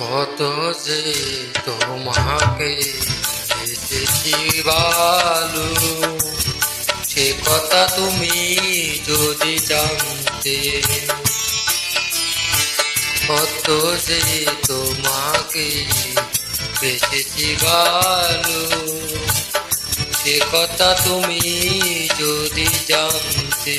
কত যে তোমাকে এসেছি বালু, সে কথা তুমি যদি জানতে। কত যে তোমাকে বেঁচেছি বালু, সে কথা তুমি যদি জানতে।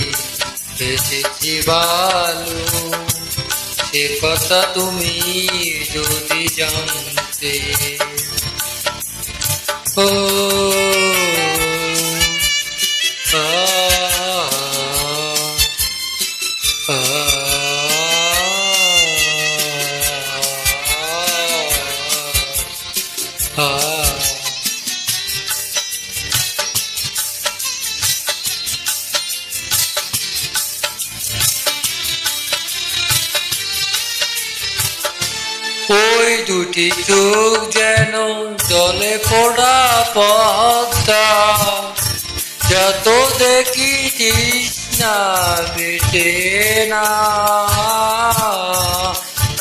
বেঁচেছি ভালো সে কথা তুমি যদি জানতে ও দুটি চোখ যেন জলে পড়া পদ্মা যত দেখি তৃষ্ণা মেটে না।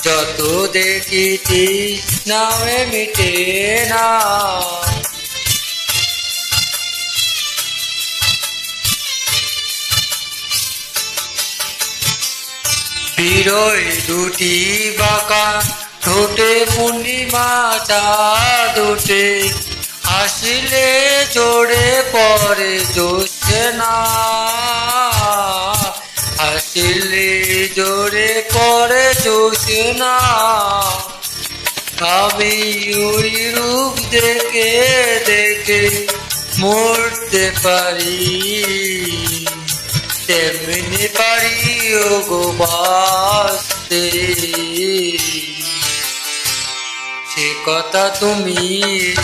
যত দেখি তৃষ্ণা মেটে না। বিরই দুটি বাঁকা ঠোঁটে পূর্ণিমা চাঁদ ওঠে হাসিলে জোরে পরে জোসে না হাসিলে জোরে পরে জোসে না আমি ওই রূপ দেখে দেখে মরতে পারি। তেমনি পারি ও গো বাসতে সে কথা তুমি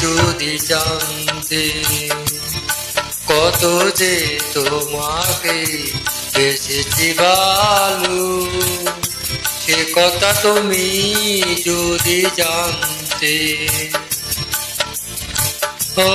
যদি জানতে, কত যে তোমাকে বেসেছি ভালো, সে কথা তুমি যদি জানতে, ও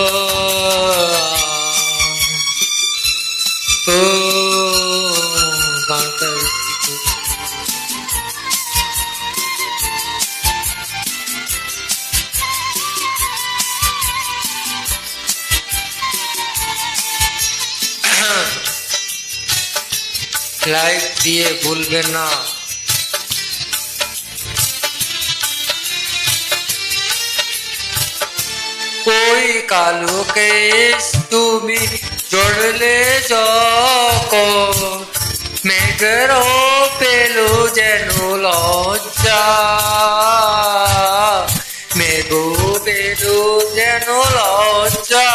লাইক দিয়ে ভুলবেন না ওই কালো কেস তুমি জড়লে যখন মেঘের পেল যেন লজ্জা মেঘ পেল যেন লজ্জা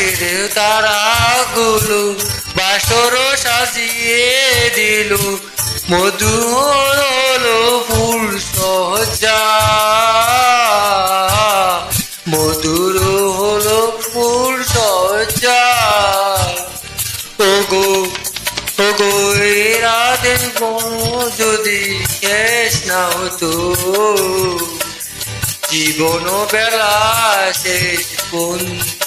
আকাশের তারাগুলো বাসর সাজিয়ে দিল। মধু হলো ফুল সহজা মধুর হলো ফুল সহজা ওগো ওগো রাতের যদি শেষ না হতো। জীবন বেলা শেষ পর্যন্ত।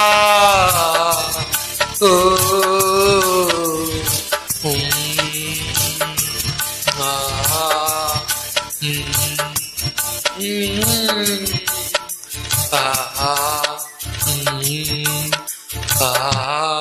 উম, আ উম, আ